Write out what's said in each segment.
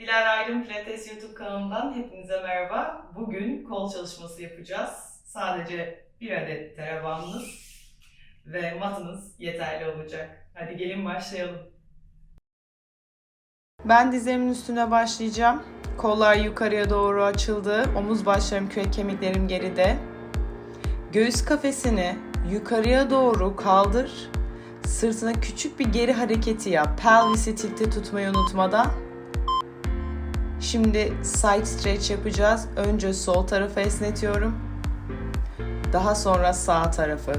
Dilara Aydın Pilates YouTube kanalından hepinize merhaba. Bugün kol çalışması yapacağız. Sadece bir adet terabandınız ve matınız yeterli olacak. Hadi gelin başlayalım. Ben dizlerimin üstüne başlayacağım. Kollar yukarıya doğru açıldı. Omuz başlarım, kürek kemiklerim geride. Göğüs kafesini yukarıya doğru kaldır. Sırtına küçük bir geri hareketi yap. Pelvisi tiltte tutmayı unutmadan. Şimdi side stretch yapacağız. Önce sol tarafı esnetiyorum. Daha sonra sağ tarafı.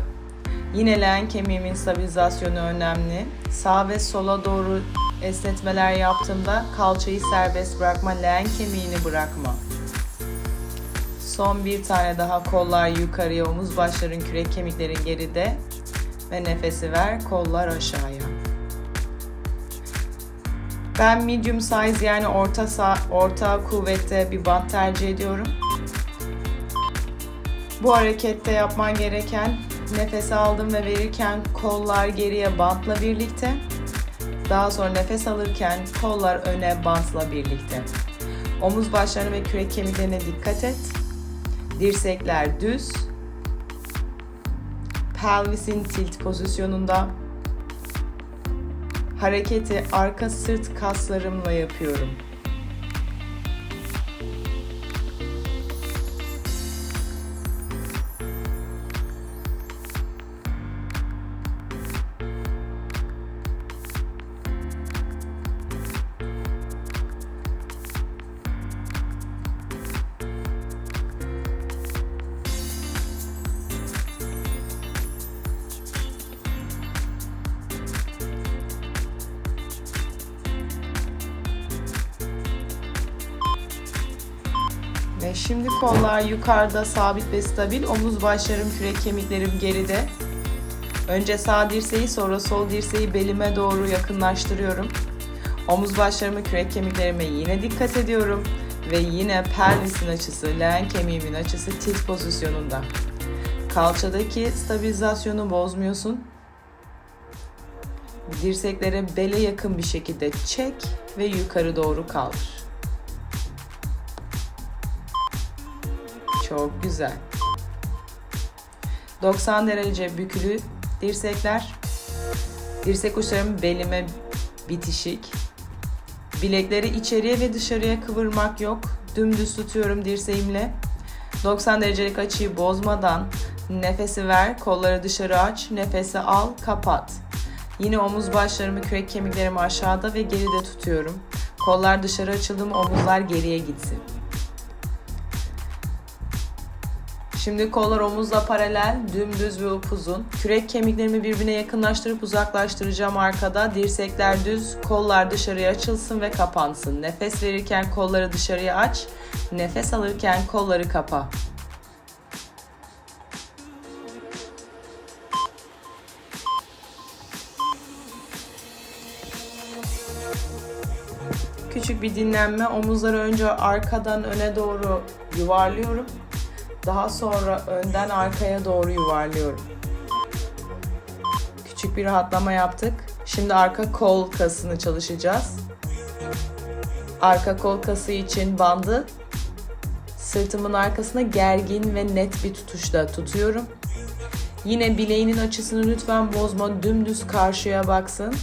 Yine leğen kemiğimin stabilizasyonu önemli. Sağ ve sola doğru esnetmeler yaptığımda kalçayı serbest bırakma, leğen kemiğini bırakma. Son bir tane daha kollar yukarıya, omuz başların, kürek kemiklerin geride ve nefesi ver, kollar aşağıya. Ben medium size yani orta orta kuvvette bir bant tercih ediyorum. Bu harekette yapman gereken nefes aldım ve verirken kollar geriye bantla birlikte. Daha sonra nefes alırken kollar öne bantla birlikte. Omuz başlarına ve kürek kemiklerine dikkat et. Dirsekler düz. Pelvisin tilt pozisyonunda. Hareketi arka sırt kaslarımla yapıyorum. Ve şimdi kollar yukarıda sabit ve stabil. Omuz başlarım, kürek kemiklerim geride. Önce sağ dirseği sonra sol dirseği belime doğru yakınlaştırıyorum. Omuz başlarımı, kürek kemiklerime yine dikkat ediyorum. Ve yine pelvisin açısı, leğen kemiğimin açısı tilt pozisyonunda. Kalçadaki stabilizasyonu bozmuyorsun. Dirsekleri bele yakın bir şekilde çek ve yukarı doğru kaldır. Çok güzel. 90 derece bükülü dirsekler. Dirsek uçlarım belime bitişik. Bilekleri içeriye ve dışarıya kıvırmak yok. Dümdüz tutuyorum dirseğimle. 90 derecelik açıyı bozmadan nefesi ver, kolları dışarı aç, nefesi al, kapat. Yine omuz başlarımı, kürek kemiklerimi aşağıda ve geride tutuyorum. Kollar dışarı açıldı mı omuzlar geriye gitsin. Şimdi kollar omuzla paralel, dümdüz ve upuzun. Kürek kemiklerimi birbirine yakınlaştırıp uzaklaştıracağım arkada. Dirsekler düz, kollar dışarıya açılsın ve kapansın. Nefes verirken kolları dışarıya aç, nefes alırken kolları kapa. Küçük bir dinlenme. Omuzları önce arkadan öne doğru yuvarlıyorum. Daha sonra önden arkaya doğru yuvarlıyorum. Küçük bir rahatlama yaptık. Şimdi arka kol kasını çalışacağız. Arka kol kası için bandı sırtımın arkasına gergin ve net bir tutuşla tutuyorum. Yine bileğinin açısını lütfen bozma. Dümdüz karşıya baksın.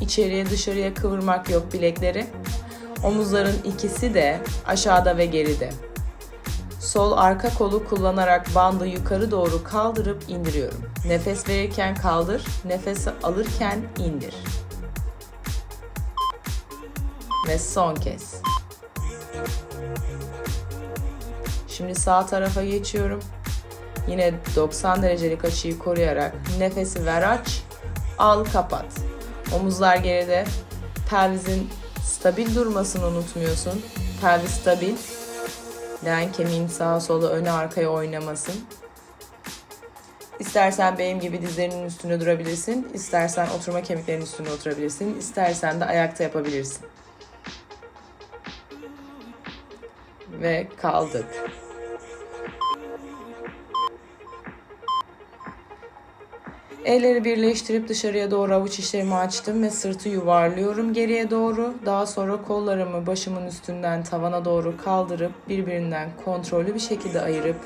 İçeriye dışarıya kıvırmak yok bilekleri. Omuzların ikisi de aşağıda ve geride. Sol arka kolu kullanarak bandı yukarı doğru kaldırıp indiriyorum. Nefes verirken kaldır, nefesi alırken indir. Ve son kez. Şimdi sağ tarafa geçiyorum. Yine 90 derecelik açıyı koruyarak nefesi ver aç, al kapat. Omuzlar geride. Pelvisin stabil durmasını unutmuyorsun. Pelvis stabil. Leğen kemiğin sağa sola öne arkaya oynamasın. İstersen benim gibi dizlerinin üstüne durabilirsin. İstersen oturma kemiklerinin üstüne oturabilirsin. İstersen de ayakta yapabilirsin. Ve kaldık. Elleri birleştirip dışarıya doğru avuç içlerimi açtım ve sırtı yuvarlıyorum geriye doğru. Daha sonra kollarımı başımın üstünden tavana doğru kaldırıp birbirinden kontrollü bir şekilde ayırıp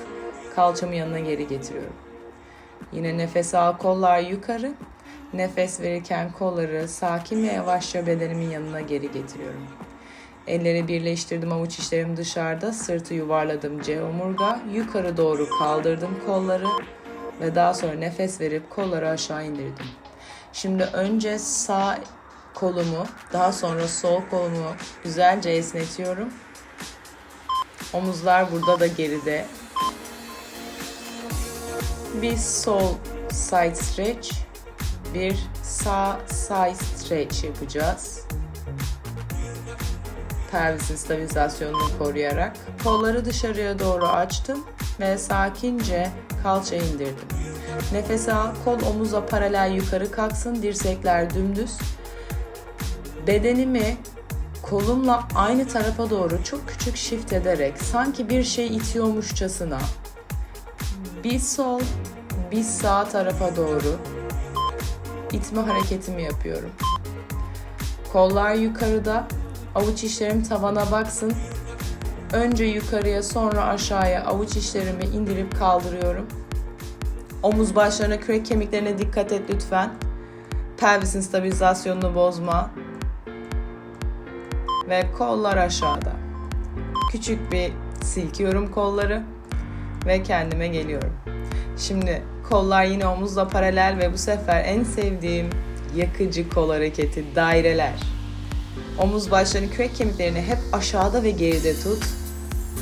kalçamı yanına geri getiriyorum. Yine nefes al kollar yukarı. Nefes verirken kolları sakin ve yavaşça bedenimin yanına geri getiriyorum. Elleri birleştirdim avuç içlerim dışarıda. Sırtı yuvarladım C omurga. Yukarı doğru kaldırdım kolları. Ve daha sonra nefes verip kolları aşağı indirdim. Şimdi önce sağ kolumu, daha sonra sol kolumu güzelce esnetiyorum. Omuzlar burada da geride. Bir sol side stretch, bir sağ side stretch yapacağız. Pelvisin stabilizasyonunu koruyarak. Kolları dışarıya doğru açtım ve sakince kalça indirdim. Nefes al, kol omuza paralel yukarı kalksın, dirsekler dümdüz. Bedenimi kolumla aynı tarafa doğru çok küçük shift ederek sanki bir şey itiyormuşçasına bir sol, bir sağ tarafa doğru itme hareketimi yapıyorum. Kollar yukarıda, avuç içlerim tavana baksın. Önce yukarıya sonra aşağıya avuç içlerimi indirip kaldırıyorum. Omuz başlarına kürek kemiklerine dikkat et lütfen. Pelvisin stabilizasyonunu bozma. Ve kollar aşağıda. Küçük bir silkiyorum kolları ve kendime geliyorum. Şimdi kollar yine omuzla paralel ve bu sefer en sevdiğim yakıcı kol hareketi daireler. Omuz başlarını kürek kemiklerini hep aşağıda ve geride tut.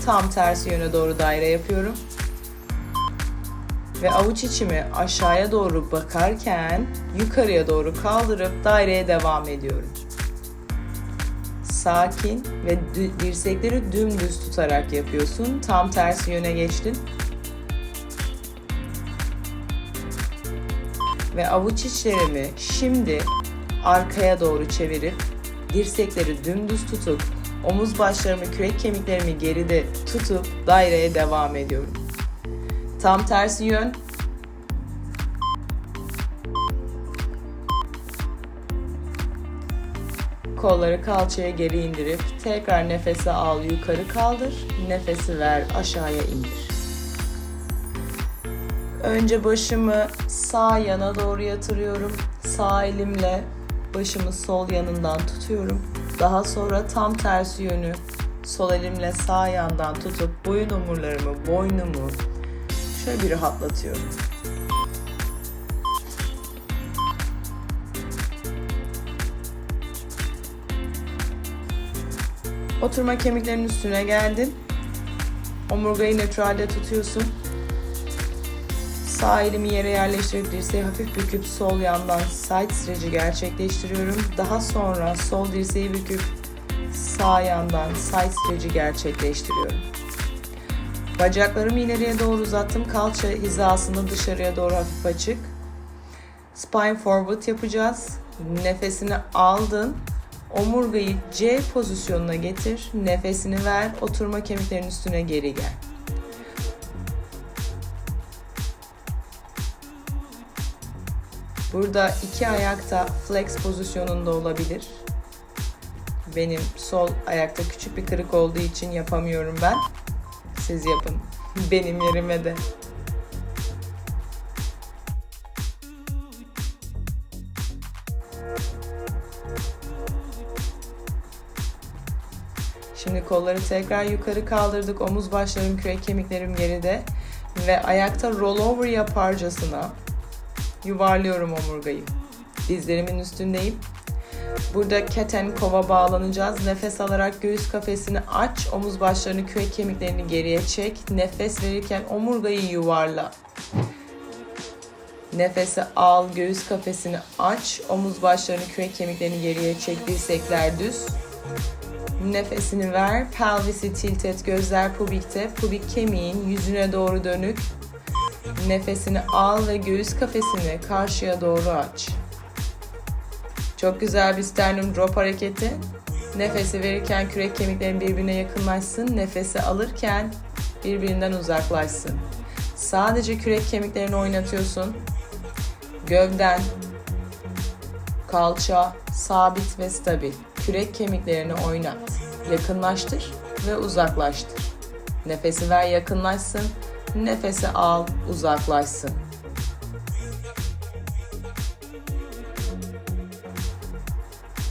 Tam tersi yöne doğru daire yapıyorum. Ve avuç içimi aşağıya doğru bakarken yukarıya doğru kaldırıp daireye devam ediyorum. Sakin ve dirsekleri dümdüz tutarak yapıyorsun. Tam tersi yöne geçtin. Ve avuç içlerimi şimdi arkaya doğru çevirip dirsekleri dümdüz tutup omuz başlarımı, kürek kemiklerimi geride tutup daireye devam ediyorum. Tam tersi yön. Kolları kalçaya geri indirip tekrar nefesi al yukarı kaldır. Nefesi ver aşağıya indir. Önce başımı sağ yana doğru yatırıyorum. Sağ elimle başımı sol yanından tutuyorum. Daha sonra tam tersi yönü sol elimle sağ yandan tutup boyun omurlarımı, boynumu şöyle bir rahatlatıyorum. Oturma kemiklerinin üstüne geldin. Omurgayı nötralde tutuyorsun. Sağ elimi yere yerleştirip dirseği hafif büküp sol yandan side stretch'i gerçekleştiriyorum. Daha sonra sol dirseği büküp sağ yandan side stretch'i gerçekleştiriyorum. Bacaklarımı ileriye doğru uzattım. Kalça hizasını dışarıya doğru hafif açık. Spine forward yapacağız. Nefesini aldın. Omurgayı C pozisyonuna getir. Nefesini ver. Oturma kemiklerinin üstüne geri gel. Burada iki ayakta flex pozisyonunda olabilir. Benim sol ayakta küçük bir kırık olduğu için yapamıyorum ben. Siz yapın. Benim yerime de. Şimdi kolları tekrar yukarı kaldırdık. Omuz başlarım, kürek kemiklerim geride. Ve ayakta rollover yaparcasına yuvarlıyorum omurgayı. Dizlerimin üstündeyim. Burada keten kova bağlanacağız. Nefes alarak göğüs kafesini aç. Omuz başlarını, kürek kemiklerini geriye çek. Nefes verirken omurgayı yuvarla. Nefesi al, göğüs kafesini aç. Omuz başlarını, kürek kemiklerini geriye çek. Dirsekler düz. Nefesini ver. Pelvisi tilt et. Gözler pubikte. Pubik kemiğin yüzüne doğru dönük. Nefesini al ve göğüs kafesini karşıya doğru aç. Çok güzel bir sternum drop hareketi. Nefesi verirken kürek kemiklerin birbirine yakınlaşsın. Nefesi alırken birbirinden uzaklaşsın. Sadece kürek kemiklerini oynatıyorsun. Gövden, kalça, sabit ve stabil. Kürek kemiklerini oynat. Yakınlaştır ve uzaklaştır. Nefesi ver yakınlaşsın. Nefesi al uzaklaşsın.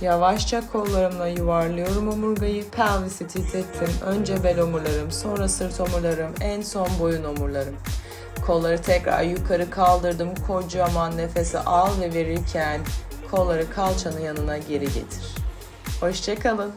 Yavaşça kollarımla yuvarlıyorum omurgayı, pelvisi titrettim. Önce bel omurlarım, sonra sırt omurlarım, en son boyun omurlarım. Kolları tekrar yukarı kaldırdım. Kocaman nefesi al ve verirken kolları kalçanın yanına geri getir. Hoşçakalın.